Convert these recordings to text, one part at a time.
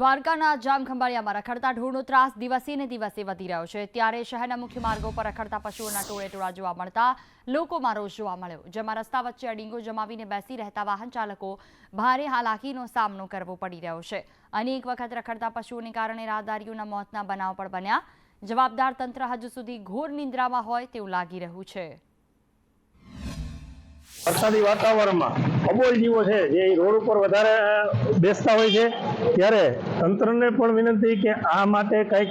દ્વારકાના જામખંભાળિયામાં રખડતા ઢોરનો ત્રાસ દિવસે ને દિવસે વધી રહ્યો છે. ત્યારે શહેરના મુખ્ય માર્ગો પર રખડતા પશુઓના ટોળે ટોળા જોવા મળતા લોકોમાં રોષ જોવા મળ્યો. જેમાં રસ્તા વચ્ચે અડીંગો જમાવીને બેસી રહેતા વાહન ચાલકો ભારે હાલાકીનો સામનો કરવો પડી રહ્યો છે. અનેક વખત રખડતા પશુઓને કારણે રાહદારીઓના મોતના બનાવ પણ બન્યા. જવાબદાર તંત્ર હજુ સુધી ઘોર નિંદ્રામાં હોય તેવું લાગી રહ્યું છે. વરસાદી વાતાવરણમાં અબોલ જીવો છે, જે રોડ ઉપર વધારે બેસતા હોય છે. ત્યારે તંત્રને પણ વિનંતી કે આ માટે કંઈક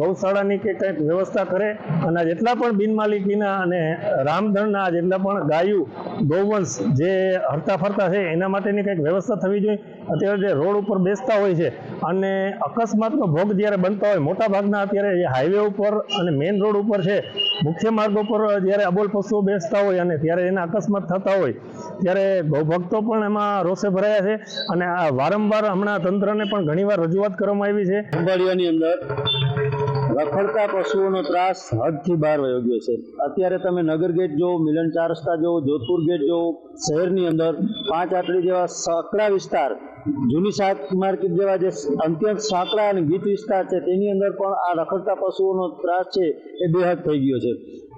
ગૌશાળાની કે કંઈક વ્યવસ્થા કરે અને જેટલા પણ બિનમાલિકીના અને રામધણના જેટલા પણ ગાયું, ગૌવંશ જે હરતા ફરતા છે, એના માટેની કંઈક વ્યવસ્થા થવી જોઈએ. અત્યારે જે રોડ ઉપર બેસતા હોય છે અને અકસ્માતનો ભોગ જ્યારે બનતા હોય, મોટા ભાગના અત્યારે જે હાઈવે ઉપર અને મેઇન રોડ ઉપર છે. મુખ્ય માર્ગો પર જ્યારે અબોલ પશુઓ બેસતા હોય અને ત્યારે એના અકસ્માત થતા હોય, ત્યારે ગૌભક્તો પણ એમાં રોષે ભરાયા છે અને આ વારંવાર હમણાં તંત્રને પણ ઘણીવાર રજૂઆત કરવામાં આવી છે. ખંભાળિયાની અંદર રખડતા પશુઓનો ત્રાસ હદથી બહાર વયો ગયો છે. અત્યારે તમે નગર ગેટ જો મિલન ચાર રસ્તા જો જોધપુર ગેટ જો શહેરની અંદર પાંચ આટલી જેવા સાંકડા વિસ્તાર, જૂની શાક માર્કેટ જેવા જે અત્યંત સાંકડા અને ગીત વિસ્તાર છે, તેની અંદર પણ આ રખડતા પશુઓનો ત્રાસ છે એ બેહદ થઈ ગયો છે.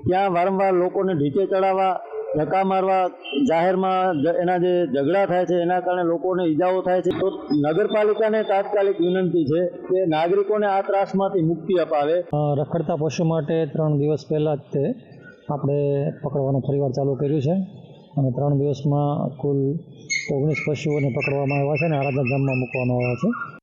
ત્યાં વારંવાર લોકોને ઢીચે ચડાવવા ધક્કા મારવા જાહેરમાં એના જે ઝઘડા થાય છે, એના કારણે લોકોને ઈજાઓ થાય છે. તો નગરપાલિકાને તાત્કાલિક વિનંતી છે કે નાગરિકોને આ ત્રાસમાંથી મુક્તિ અપાવે. રખડતા પશુ માટે ત્રણ દિવસ પહેલાં જ તે આપણે પકડવાનું ફરીવાર ચાલુ કર્યું છે. અને ત્રણ દિવસમાં કુલ ઓગણીસ પશુઓને પકડવામાં આવ્યા છે અને આરાધના ગામમાં મૂકવામાં આવ્યા છે.